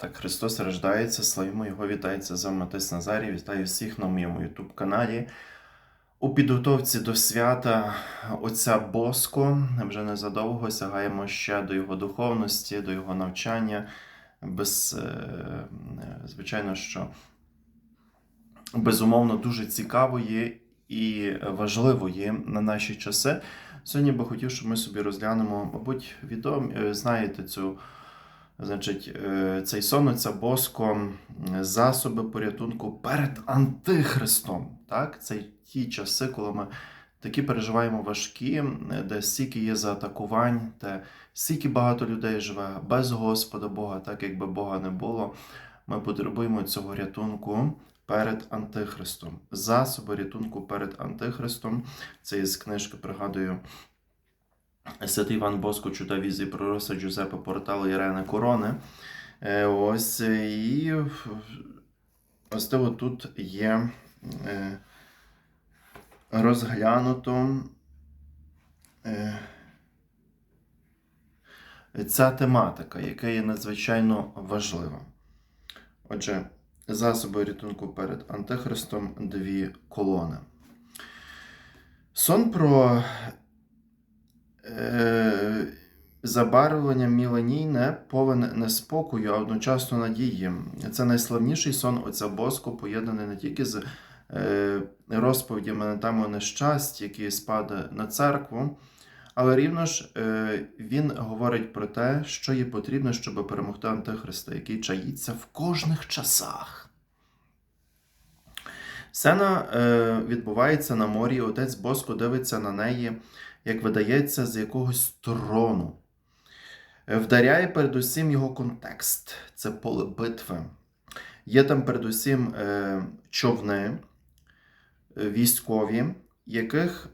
Так, Христос рождається, славімо Його, вітається з вами Назарій, вітаю всіх на моєму YouTube каналі. У підготовці до свята Отця Боско вже незадовго сягаємо ще до його духовності, до його навчання. Без, е, звичайно, що безумовно дуже цікавої і важливої на наші часи. Сьогодні би хотів, щоб ми собі розглянемо, мабуть, відомі, е, знаєте цю. Значить, е, цей сон отця Боско засоби порятунку перед Антихристом. Так? Це ті часи, коли ми такі переживаємо важкі, де стільки є заатакувань, де стільки багато людей живе без Господа Бога, так якби Бога не було. Ми потребуємо цього рятунку перед Антихристом. Засоби рятунку перед Антихристом. Це із книжки, пригадую. Святий Іван Боско чудо візії пророса Джузепе Портало Ірени Корони. Е, Ось е, і властиво тут є е, розглянуто ця тематика, яка є надзвичайно важлива. Отже, засоби рятунку перед Антихристом дві колони. Сон про забарвлення міленійне повен неспокою, а одночасно надії. Це найславніший сон отця Боско, поєднаний не тільки з е, розповідями на тему нещасть, які спаде на церкву, але рівно ж е, він говорить про те, що є потрібно, щоб перемогти Антихриста, який чаїться в кожних часах. Сцена е, відбувається на морі, отець Боско дивиться на неї як видається, з якогось трону. Вдаряє передусім його контекст це поле битви. Є там передусім е, човни е, військові, яких,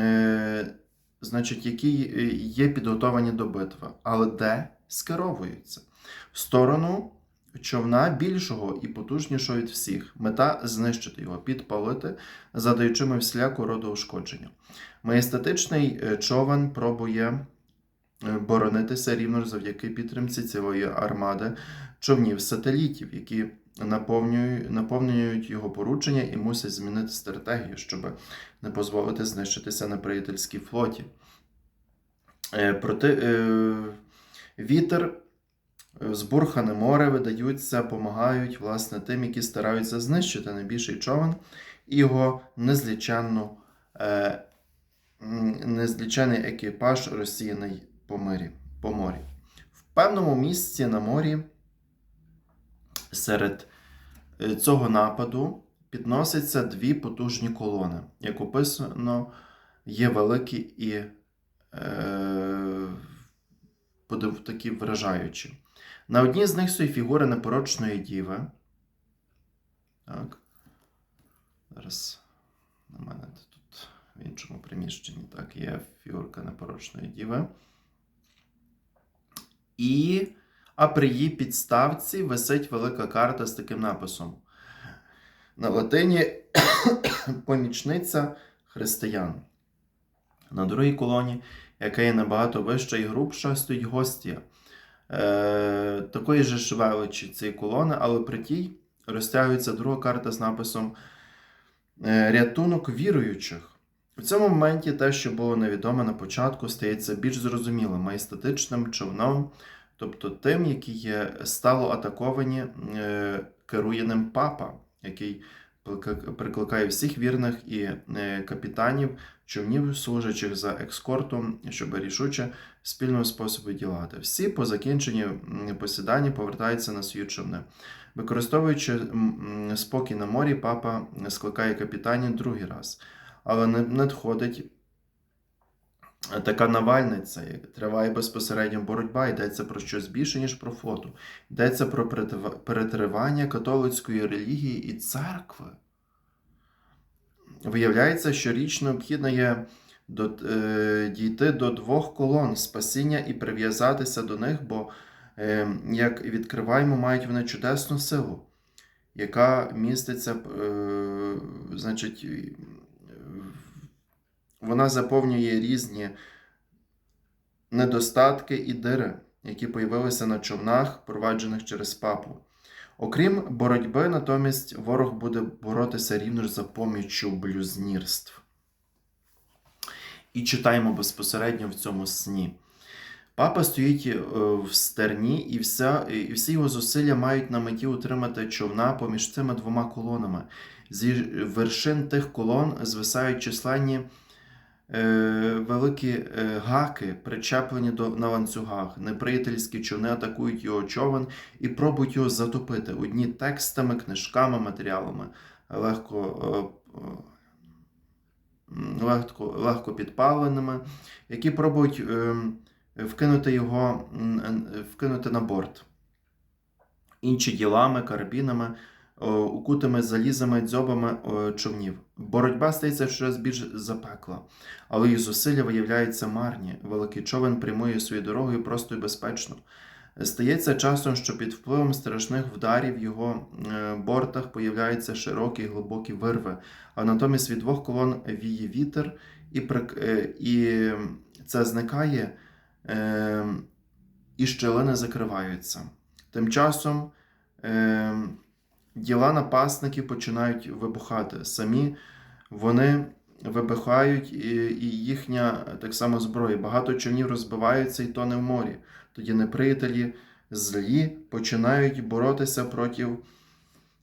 е, значить, які є підготовані до битви, але де скеровуються? В сторону човна більшого і потужнішого від всіх. Мета знищити його, підпалити, задаючи ми всіляку роду ушкодження. Маєстатичний е, човен пробує е, боронитися рівно ж завдяки підтримці цілої армади човнів-сателітів, які наповнюють, його поручення і мусять змінити стратегію, щоб не дозволити знищитися на приятельській флоті. Е, проти, е, вітер, збурхане море видаються, допомагають власне тим, які стараються знищити найбільший човен і його незліченну. Е, незлічений екіпаж розсіяний по, мирі, по морі. В певному місці на морі серед е, цього нападу підносяться дві потужні колони. Як описано, є великі і е, такі вражаючі. На одній з них стоїть фігура непорочної діви. Так. Зараз на мене тут в іншому приміщенні. Так, є фігурка непорочної діви. І, а при її підставці висить велика карта з таким написом. На латині помічниця християн. На другій колоні, яка є набагато вища і грубша, стоїть гостія. Е, Такої ж величі цієї колони, але при тій розтягується друга карта з написом е, Рятунок віруючих. У цьому моменті те, що було невідоме на початку, стається більш зрозумілим маєстатичним човном, тобто тим, які є стало атаковані, е, керує ним папа, який прикликає всіх вірних і е, капітанів, човнів, служачих за екскортом, щоб рішуче спільного способу ділати. Всі по закінченні посідання повертаються на свої човни. Використовуючи спокій на морі, папа скликає капітанів другий раз але не надходить така навальниця, як триває безпосередньо боротьба, йдеться про щось більше, ніж про фото. Йдеться про перетривання католицької релігії і церкви. Виявляється, що річ необхідно є е, дійти до двох колон спасіння і прив'язатися до них, бо, е, як відкриваємо, мають вони чудесну силу, яка міститься, е, значить, вона заповнює різні недостатки і дири, які появилися на човнах, проваджених через папу. Окрім боротьби, натомість ворог буде боротися рівно ж за поміччю блюзнірств. І читаємо безпосередньо в цьому сні. Папа стоїть е, в стерні, і, вся, і всі його зусилля мають на меті утримати човна поміж цими двома колонами. Зі вершин тих колон звисають численні великі е, гаки, причеплені до, на ланцюгах. Неприятельські човни атакують його човен і пробують його затопити. Одні текстами, книжками, матеріалами. Легко. Е, е, Легко, легко підпаленими, які пробують е, вкинути його е, вкинути на борт. Інші ділами, карабінами, укутими залізами, дзьобами човнів. Боротьба стається щось більш запекла, але їх зусилля виявляються марні. Великий човен прямує своєю дорогою просто і безпечно. Стається часом, що під впливом страшних вдарів в його е, бортах появляються широкі глибокі вирви, а натомість від двох колон віє вітер, і, е, і це зникає, е, і щелини закриваються. Тим часом е, діла напасників починають вибухати. Самі вони вибухають, і, їхня так само зброя. Багато човнів розбиваються і тоне в морі. Тоді неприятелі злі починають боротися проти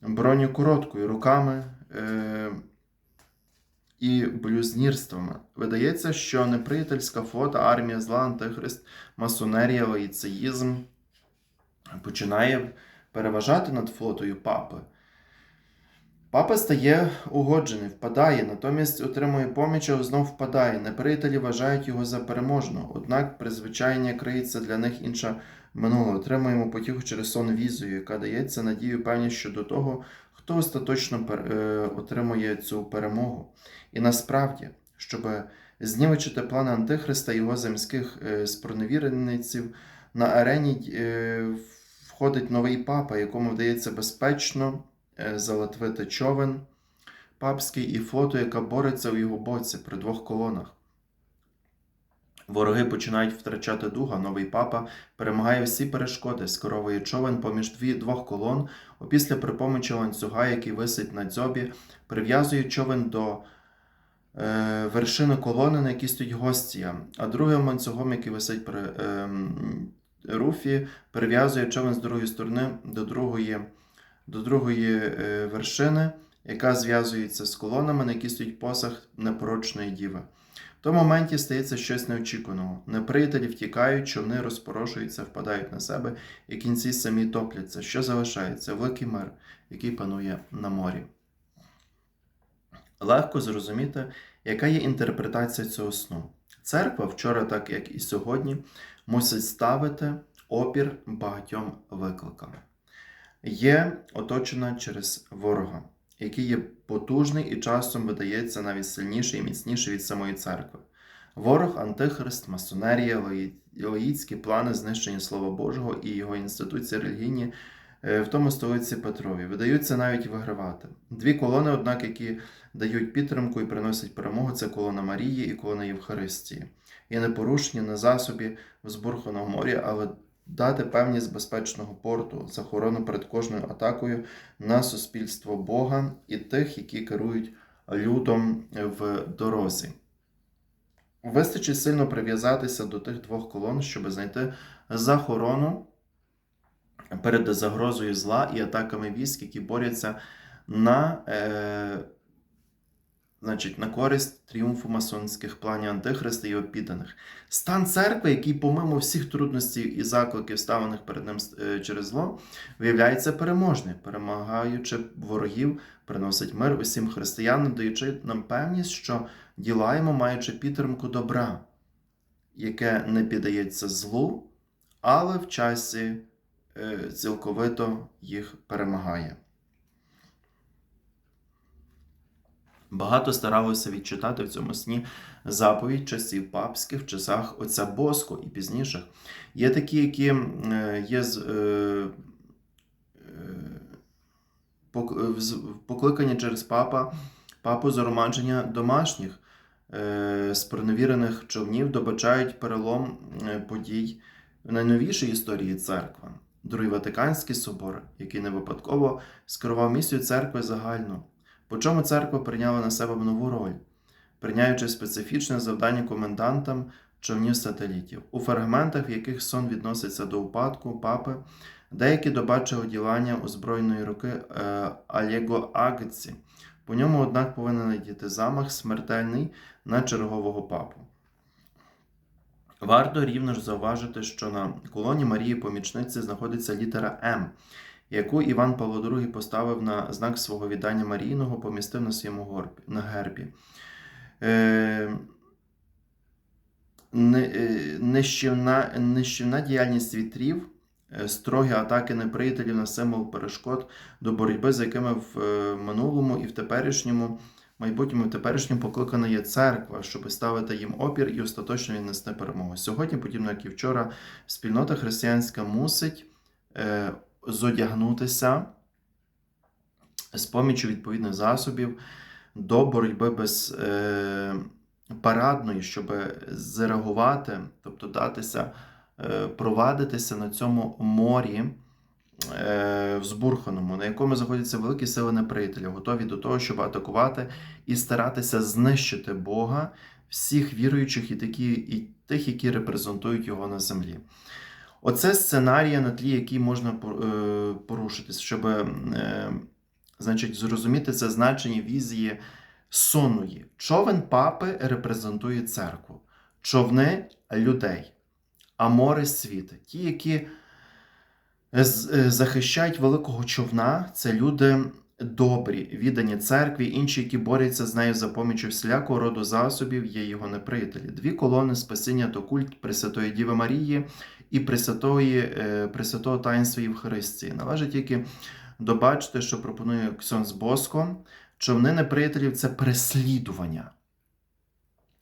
броню короткою руками е, і блюзнірствами. Видається, що неприятельська флота, армія зла, антихрист, масонерія, лаїцеїзм починає переважати над флотою папи. Папа стає угоджений, впадає, натомість отримує поміч, а знов впадає. Неприятелі вважають його за переможного. Однак призвичайня криється для них інша минуле. Отримуємо потіху через сон візою, яка дається надію певні щодо того, хто остаточно е, отримує цю перемогу. І насправді, щоб знівечити плани Антихриста і його земських е, спроневірениців, на арені е, входить новий папа, якому вдається безпечно е, залатвити човен папський і флоту, яка бореться у його боці при двох колонах. Вороги починають втрачати духа. Новий папа перемагає всі перешкоди, скеровує човен поміж дві, двох колон, опісля при помочі ланцюга, який висить на дзьобі, прив'язує човен до е, вершини колони, на якій стоїть гостія, а другим ланцюгом, який висить при е, руфі, прив'язує човен з другої сторони до другої, до другої е, вершини, яка зв'язується з колонами, на якій стоїть посаг непорочної діви. В тому моменті стається щось неочікуваного. Неприятелі втікають, човни розпорошуються, впадають на себе, і кінці самі топляться. Що залишається? Великий мир, який панує на морі. Легко зрозуміти, яка є інтерпретація цього сну. Церква, вчора, так як і сьогодні, мусить ставити опір багатьом викликам. Є оточена через ворога, який є потужний і часом видається навіть сильніший і міцніший від самої церкви. Ворог, антихрист, масонерія, лаїцькі плани знищення Слова Божого і його інституції релігійні е, в тому столиці Петрові видаються навіть вигравати. Дві колони, однак, які дають підтримку і приносять перемогу, це колона Марії і колона Євхаристії. Є непорушні на засобі взбурханого моря, але дати певність безпечного порту, захорону перед кожною атакою на суспільство Бога і тих, які керують людом в дорозі. Вистачить сильно прив'язатися до тих двох колон, щоб знайти захорону перед загрозою зла і атаками військ, які борються на, е, значить, на користь тріумфу масонських планів Антихриста і його підданих. Стан церкви, який, помимо всіх трудностей і закликів, ставлених перед ним е, через зло, виявляється переможним, перемагаючи ворогів, приносить мир усім християнам, даючи нам певність, що ділаємо, маючи підтримку добра, яке не піддається злу, але в часі е, цілковито їх перемагає. Багато старалося відчитати в цьому сні заповідь часів папських в часах отця Боско і пізніших. Є такі, які е, є з- е, е, покликані через папа, папу заромадження домашніх е, спроневірених човнів добачають перелом подій в найновішій історії церкви. Другий Ватиканський собор, який не випадково скерував місію церкви загальну. По чому церква прийняла на себе нову роль, прийняючи специфічне завдання комендантам човнів сателітів, у фрагментах, в яких сон відноситься до упадку папи, деякі добачили оділання озброєної руки е, Алєго Агці. По ньому, однак, повинен надіти замах смертельний на чергового папу. Варто рівно ж зауважити, що на колоні Марії Помічниці знаходиться літера М, яку Іван Павло II поставив на знак свого віддання Марійного, помістив на своєму горбі, на гербі. Е, е, нищівна, нищівна діяльність вітрів, е, строгі атаки неприятелів на символ перешкод до боротьби, з якими в минулому і в теперішньому, майбутньому в теперішньому покликана є церква, щоб ставити їм опір і остаточно віднести перемогу. Сьогодні, подібно як і вчора, спільнота християнська мусить зодягнутися з поміччю відповідних засобів до боротьби без е, парадної, щоб зреагувати, тобто датися, е, провадитися на цьому морі е, взбурханому, на якому знаходяться великі сили неприятеля, готові до того, щоб атакувати і старатися знищити Бога, всіх віруючих і, такі, і тих, які репрезентують його на землі. Оце сценарія, на тлі який можна е, порушитись, щоб е, значить, зрозуміти це значення візії сонної. Човен папи репрезентує церкву, човни людей, а море світ. Ті, які е, захищають великого човна, це люди добрі, віддані церкві, інші, які борються з нею за помічю всілякого роду засобів, є його неприятелі. Дві колони спасіння то культ Пресвятої Діви Марії і Пресвятої, е, Пресвятого таїнства Євхаристії. Належить тільки добачити, що пропонує Ксьонс Боско, човни неприятелів це переслідування.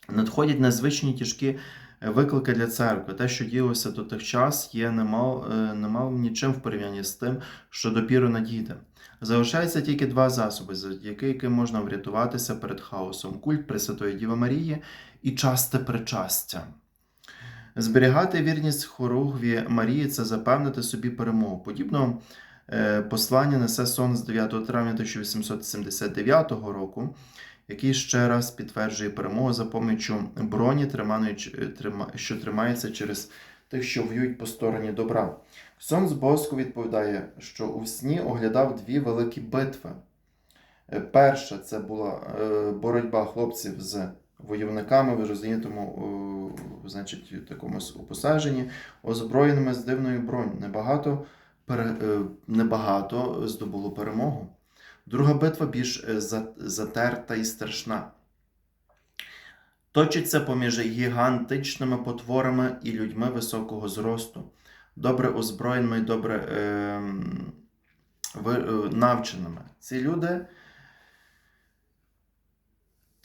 Надходять незвичні тяжкі виклики для церкви. Те, що ділося до тих час, є немал, е, немал нічим в порівнянні з тим, що допіру надійде. Залишається тільки два засоби, завдяки яким можна врятуватися перед хаосом: культ Пресвятої Діви Марії і часте причастя. Зберігати вірність хоругві Марії це запевнити собі перемогу. Подібно е, послання несе сон з 9 травня 1879 року, який ще раз підтверджує перемогу за помічю броні, е, що тримається через тих, що в'ють по стороні добра. Сон з Боско відповідає, що у сні оглядав дві великі битви. Е, Перша це була е, боротьба хлопців з войовниками в роздінітому, значить, такому посадженні, озброєними з дивною бронь. Небагато, пере- е, небагато здобуло перемогу. Друга битва більш е, затерта і страшна. Точиться поміж гігантичними потворами і людьми високого зросту, добре озброєними і добре е, ви- е, навченими. Ці люди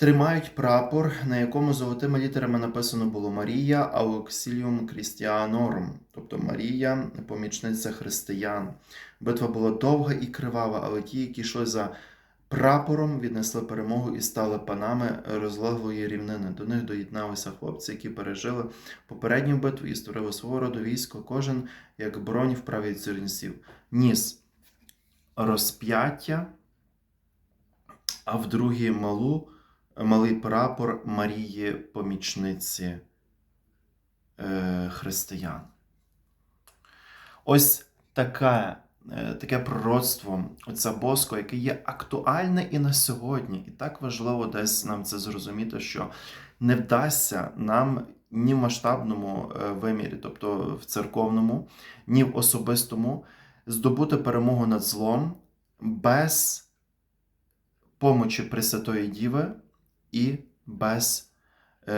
тримають прапор, на якому золотими літерами написано було Марія Auxilium Christianorum, тобто Марія, помічниця християн. Битва була довга і кривава, але ті, які йшли за прапором, віднесли перемогу і стали панами розлеглої рівнини. До них доєдналися хлопці, які пережили попередню битву і створили свого роду військо, кожен як бронь в правій цюрінців. Ніс розп'яття, а в другій малу малий прапор Марії помічниці е, християн. Ось таке, таке пророцтво отця Боско, яке є актуальне і на сьогодні. І так важливо десь нам це зрозуміти, що не вдасться нам ні в масштабному е, вимірі, тобто в церковному, ні в особистому, здобути перемогу над злом без помочі Пресвятої Діви і без е,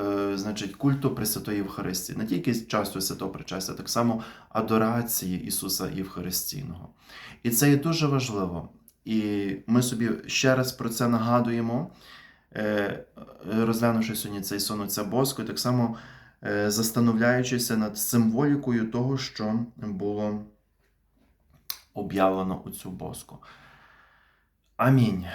е, значить, культу Пресвятої Євхаристії. Не тільки часто святого причастя, так само адорації Ісуса Євхаристійного. І це є дуже важливо. І ми собі ще раз про це нагадуємо, е, розглянувши сьогодні цей сон отця Боско, так само е, застановляючися над символікою того, що було об'явлено у цю Боску. Амінь.